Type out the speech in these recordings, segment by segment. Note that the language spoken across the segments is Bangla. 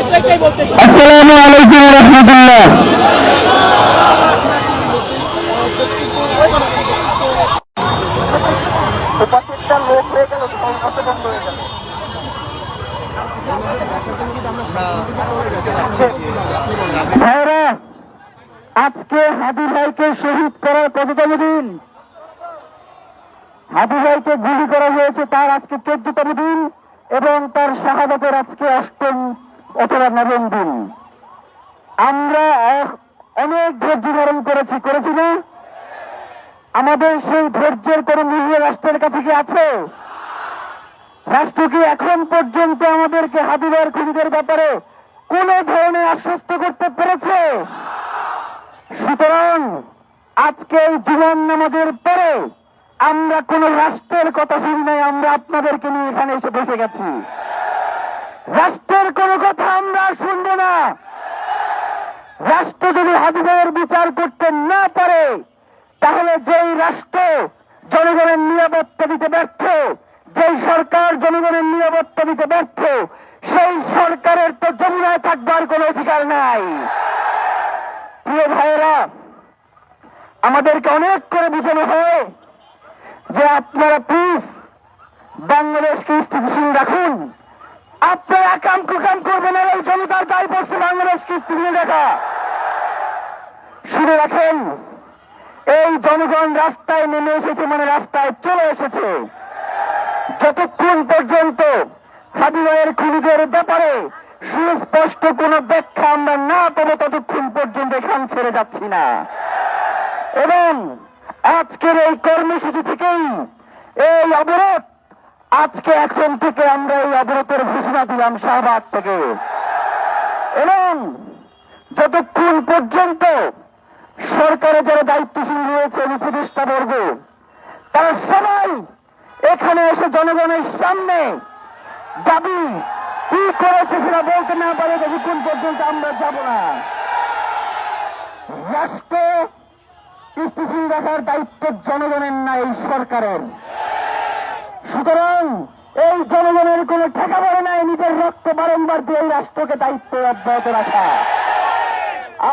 আসসালামু আলাইকুম রহমতুল্লাহ। ভাইরা আজকে হাদি ভাইকে শহীদ করার কততম দিন? হাদি ভাইকে গুলি করা হয়েছে তার আজকে চোদ্দতম দিন এবং তার শাহাদতের আজকে অষ্টম অথবা নবম দিন। আমরা অনেক ধৈর্য ধারণ করেছি করেছি না? আমাদের সেই ধৈর্যের কোন মূল্য রাষ্ট্রের কাছে কি আছে? রাষ্ট্র কি এখন পর্যন্ত আমাদেরকে হাদিবার খুনিদের ব্যাপারে কোন ধরনের আশ্বস্ত করতে পেরেছে? সুতরাং আজকে এই জীবন নামাজের পরে আমরা কোন রাষ্ট্রের কথা শুনি নাই, আমরা আপনাদেরকে নিয়ে এখানে এসে বসে গেছি। রাষ্ট্রের কোন কথা আমরা শুনব না। রাষ্ট্র যদি হাজিবের বিচার করতে না পারে, তাহলে যেই রাষ্ট্র জনগণের নিরাপত্তা দিতে ব্যর্থ, যেই সরকার জনগণের নিরাপত্তা দিতে ব্যর্থ, সেই সরকারের তো যমুনায় থাকবার কোনো অধিকার নাই। প্রিয় ভাইয়েরা, আমাদেরকে অনেক করে বোঝানো হয় যে আপনারা প্লিজ বাংলাদেশকে স্থিতিশীল রাখুন। আপনারা কাম কুকাম করবেন এই জনতার দায় পড়ছে বাংলাদেশকে স্থিতিশীল রাখা শুনে রাখেন, এই জনগণ রাস্তায় নেমে এসেছে মানে রাস্তায় চলে এসেছে। যতক্ষণ পর্যন্ত হাদিবাইয়ের খুনিদের ব্যাপারে সুস্পষ্ট কোন ব্যাখ্যা আমরা না পাবো, ততক্ষণ পর্যন্ত এখান ছেড়ে যাচ্ছি না। এবং আজকের এই কর্মসূচি থেকেই এই অবরোধ আজকে এখন থেকে আমরা এই অবরোধের ঘোষণা দিলাম শাহবাগ থেকে। এবং যতক্ষণ পর্যন্ত সরকারে যারা দায়িত্বশীল রয়েছেন উপদেষ্টা বর্গ তারা সবাই এখানে এসে জনগণের সামনে দাবি কি করেছে সেটা বলতে না পারে ততক্ষণ পর্যন্ত আমরা যাব না। রাষ্ট্র স্থিতিশীল রাখার দায়িত্ব জনগণের না, এই সরকারের। সুতরাং এই জনগণের কোন ঠেকা পড়ে নাই, নিজের রক্ত বারংবার দিয়ে এই রাষ্ট্রকে দায়িত্ব অব্যাহত রাখা।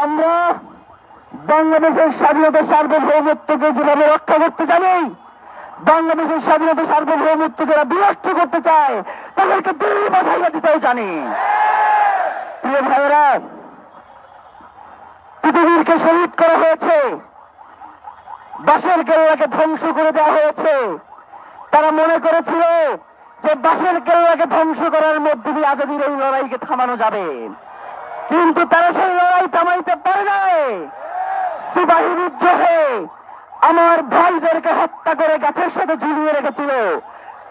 আমরা বাংলাদেশের স্বাধীনতা সার্বভৌমত্বকে যেভাবে রক্ষা করতে জানি, বাংলাদেশের স্বাধীনতা সার্বভৌমত্ব যারা বিনষ্ট করতে চায়, তাদেরকে দিল্লি বাধাইয়া দিতেও জানি। প্রিয় ভাইয়েরা পৃথিবীরকে শহীদ করা হয়েছে বাসের কেল্লাকে ধ্বংস করে দেওয়া হয়েছে। তারা মনে করেছিল যে বাসের কেল্লাকে ধ্বংস করার মধ্যে দিয়ে আজাদির এই লড়াইকে থামানো যাবে। কিন্তু তারা সেই লড়াই থামাইতে পারে নাই। সিপাহী বিদ্রোহে আমার ভাইদেরকে হত্যা করে গাছের সাথে ঝুলিয়ে রেখেছিল।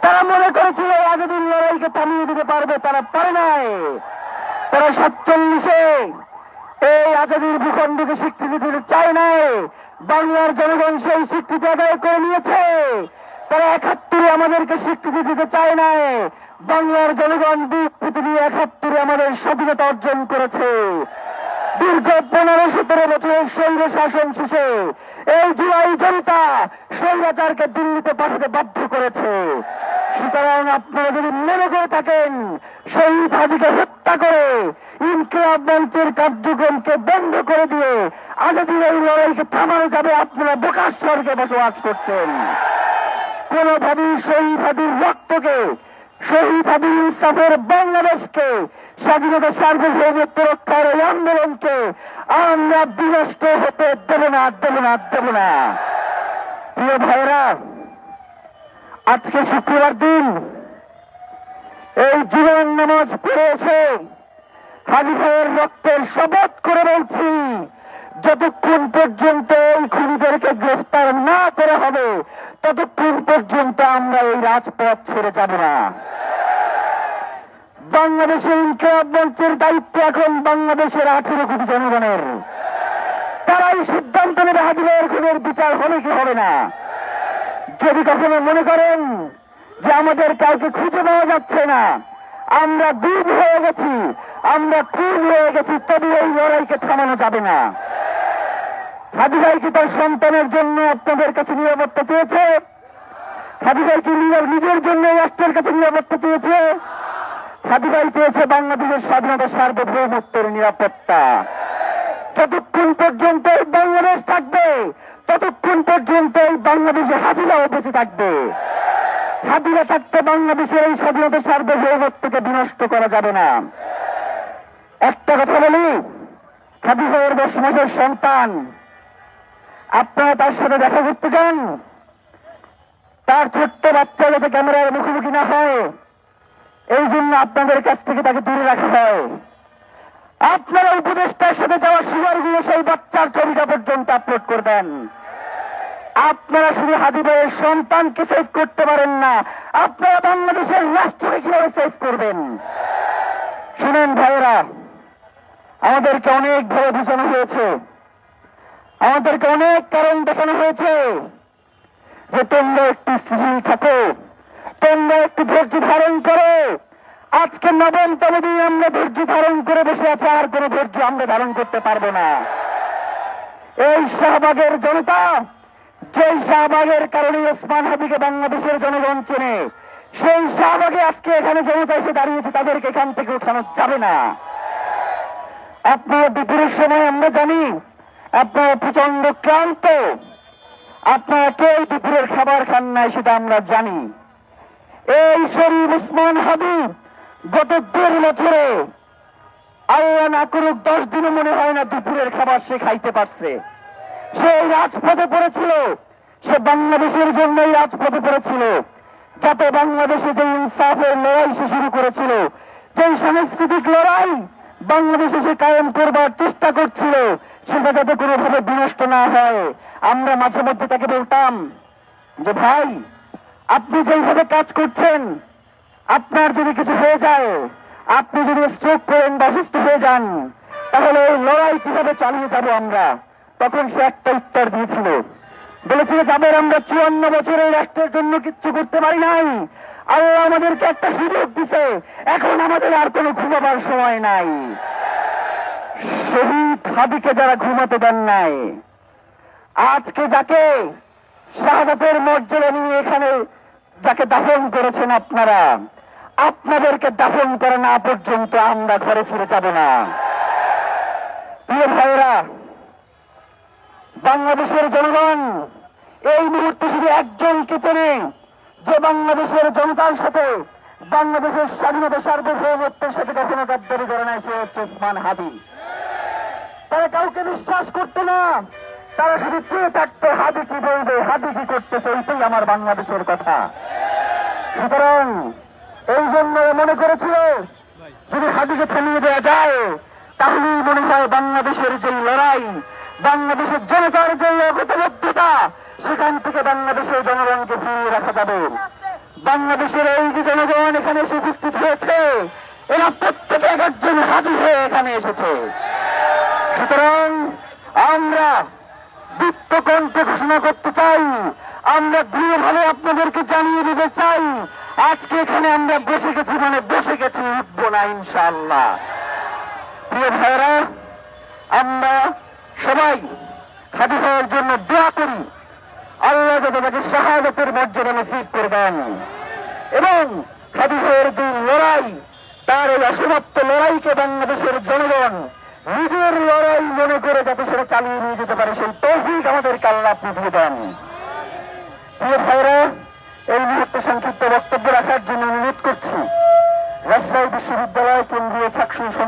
তারা মনে করেছিল আজাদির লড়াইকে থামিয়ে দিতে পারবে, তারা পারে নাই। তারা সাতচল্লিশে এই আজাদির ভূখণ্ডকে স্বীকৃতি দিতে চায় নাই। বাংলার জনগণ সেই স্বীকৃতি আদায় করে নিয়েছে। তারা একাত্তরে আমাদেরকে স্বীকৃতি দিতে চায় নাই। বাংলার জনগণ পৃথিবী একাত্তরে আমাদের স্বাধীনতা অর্জন করেছে। দীর্ঘ পনেরো সতেরো বছরের সৈন্য শাসন শেষে এই জুলাই জনতা স্বৈরাচারকে দিল্লিতে পাঠাতে বাধ্য করেছে। সুতরাং আপনারা যদি মনে করে থাকেন, শহীদ হাজিকে হত্যা করে ইনকিলাব মঞ্চের কার্যক্রমকে বন্ধ করে দিয়ে আজাদির এই লড়াইকে থামানো যাবে, আপনারা বোকার স্বর্গে বসবাস করছেন। কোনোভাবেই শহীদ হাদির রক্তকে শহীদ হাদির ইনসাফের বাংলাদেশকে, স্বাধীনতা সার্বভৌমত্ব রক্ষার এই আন্দোলনকে আমরা বিনষ্ট হতে দেব না দেব না দেব না। প্রিয় ভাইরা আজকে শুক্রবার দিন এই জীবন নামাজ পড়েছে এসে হাজি ভাইয়ের রক্তের শপথ করে বলছি, যতক্ষণ পর্যন্ত এই খুনিদেরকে গ্রেফতার না করা হবে ততক্ষণ পর্যন্ত আমরা এই রাজপথ ছেড়ে যাব না। বাংলাদেশের ইনকিলাব মঞ্চের দায়িত্ব এখন বাংলাদেশের আঠেরো কোটি জনগণের। তারাই সিদ্ধান্ত নেবে হাজিবের খুনের বিচার হবে কি হবে না। যদি কখনো মনে করেন যে আমাদের কাউকে খুঁজে পাওয়া যাচ্ছে না, আমরা দুধ হয়ে গেছি, আমরা খুন হয়ে গেছি, তবে এই লড়াইকে থামানো যাবে না। হাজি ভাই কি তার সন্তানের জন্য আপনাদের কাছে নিরাপত্তা চেয়েছে? হাজি ভাই কি নিজের- জন্য রাষ্ট্রের কাছে নিরাপত্তা চেয়েছে? হাদিবাই চেয়েছে বাংলাদেশের স্বাধীনতা সার্বভৌমত্বের নিরাপত্তা। যতক্ষণ পর্যন্ত বাংলাদেশ থাকবে, ততক্ষণ পর্যন্ত বাংলাদেশে হাজিরাও বেঁচে থাকবে। হাজিরা থাকতে বাংলাদেশের এই স্বাধীনতা সার্বভৌমত্বকে বিনষ্ট করা যাবে না। একটা কথা বলি খাদি ভাইয়ের দশ মাসের সন্তান আপনারা তার সাথে দেখা করতে যান তার ছোট্ট বাচ্চা যাতে ক্যামেরার মুখোমুখি না হয়, এই জন্য আপনাদের কাছ থেকে তাকে দূরে রাখা হয়। আপনারা উপদেষ্টার সাথে যাওয়া সুগারগুলো সেই বাচ্চার ছবিটা পর্যন্ত আপলোড করবেন। আপনারা শুধু হাদি ভাইয়ের সন্তানকে সেভ করতে পারেন না, আপনারা বাংলাদেশের রাষ্ট্রকে কীভাবে সেভ করবেন? শুনেন ভাইয়েরা, আমাদেরকে অনেক ভাবে বোঝানো হয়েছে। আমাদেরকে অনেক কারণ দেখানো হয়েছে। যে তোমরা একটু স্থিতিশীল থাকো, তোমরা একটু ধৈর্য ধারণ করো। আজকে নবমতম দিন, আমরা ধৈর্য ধারণ করে বসে আছি, আর কোনো ধৈর্য আমরা ধারণ করতে পারব না। এই শাহবাগের জনতা, যেই শাহবাগের কারণে ওসমান হাবিকে বাংলাদেশের জনগণ চেনে, সেই শাহবাগে আজকে এখানে জনতা এসে দাঁড়িয়েছে, তাদেরকে এখান থেকে উঠানো যাবে না। আপনারা দুপুরের সময় আমরা জানি আপনারা প্রচণ্ড ক্লান্ত। আপনারা কেউ দুপুরের খাবার খান নাই সেটা আমরা জানি। এই শরীফ উসমান হাবিব, গত দেড় বছরে আল্লাহ না করুক দশ দিনও মনে হয় না দুপুরের খাবার সে খাইতে পারছে। সে এই রাজপথে পড়েছিল, সে বাংলাদেশের জন্যই রাজপথে পড়েছিল। যাতে বাংলাদেশে যে ইনসাফের লড়াই সে শুরু করেছিল, যে সাংস্কৃতিক লড়াই বাংলাদেশে সে কায়েম করবার চেষ্টা করছিল সেটা যাতে কোনোভাবে বিনষ্ট না হয়, আমরা মাঝে মধ্যে তাকে বলতাম যে, ভাই, আপনি যেইভাবে কাজ করছেন, আপনার যদি কিছু হয়ে যায়, আপনি যদি স্ট্রোক করেন বা অসুস্থ হয়ে যান, তাহলে এই লড়াই কীভাবে চালিয়ে যাব আমরা? তখন সে একটা উত্তর দিয়েছিল। বলেছিল যাদের আমরা চুয়ান্ন বছর এই রাষ্ট্রের জন্য কিচ্ছু করতে পারি নাই। আল্লাহ আমাদেরকে একটা সুযোগ দিছে। এখন আমাদের আর কোনো ঘুমাবার সময় নাই। শহীদ হাবিকে যারা ঘুমাতে দেন নাই, আজকে যাকে শাহাদাতের মর্যাদা নিয়ে এখানে যাকে দাফন করেছেন আপনারা, আপনাদেরকে দাফন করে না পর্যন্ত আমরা ঘরে ফিরে যাব না। প্রিয় ভাইয়েরা, বাংলাদেশের জনগণ এই মুহূর্তে শুধু একজনকে চেনে যে বাংলাদেশের জনতার সাথে বাংলাদেশের স্বাধীনতা সার্বভৌমত্বের সাথে কখনো গাদ্দারি করে নাই, সে হচ্ছে ওসমান হাদি। তারা কাউকে বিশ্বাস করতো না। তারা শুধু চেয়ে থাকতো, হাদি কি বলবে, হাদি কি করতেছে, এইটাই আমার বাংলাদেশের কথা। সুতরাং এই জন্য মনে করেছিল, যদি হাদিকে থামিয়ে দেওয়া যায়, তাহলেই মনে হয় বাংলাদেশের যে লড়াই, বাংলাদেশের জনতার যে অগতবদ্ধতা সেখান থেকে বাংলাদেশের জনগণকে ফিরিয়ে রাখা যাবে। বাংলাদেশের এই যে জনগণ এখানে এসে উপস্থিত হয়েছে, এরা প্রত্যেকে এক একজন হাজির হয়ে এখানে এসেছে। সুতরাং আমরা কণ্ঠে ঘোষণা করতে চাই। আমরা দৃঢ়ভাবে আপনাদেরকে জানিয়ে দিতে চাই, আজকে এখানে আমরা বসে গেছি মানে বসে গেছি উঠবো না, ইনশাআল্লাহ। প্রিয় ভাইরা আমরা সবাই খাদি ভাইয়ের জন্য দোয়া করি। আল্লাহ যাতে তাকে শাহাদতের মর্যাদা নসিব করবেন। এবং খাদি ভাইয়ের যে লড়াই, তার এই অসমাপ্ত লড়াইকে বাংলাদেশের জনগণ নিজের লড়াই মনে করে যাতে সেটা চালিয়ে নিয়ে যেতে পারে, সেই তৌফিক আমাদের কাল্লা আপনি দিয়ে দেন। ভাইরা, এই মুহূর্তে সংক্ষিপ্ত বক্তব্য রাখার জন্য অনুরোধ করছি, রাজশাহী বিশ্ববিদ্যালয় কেন্দ্রীয় ছাত্র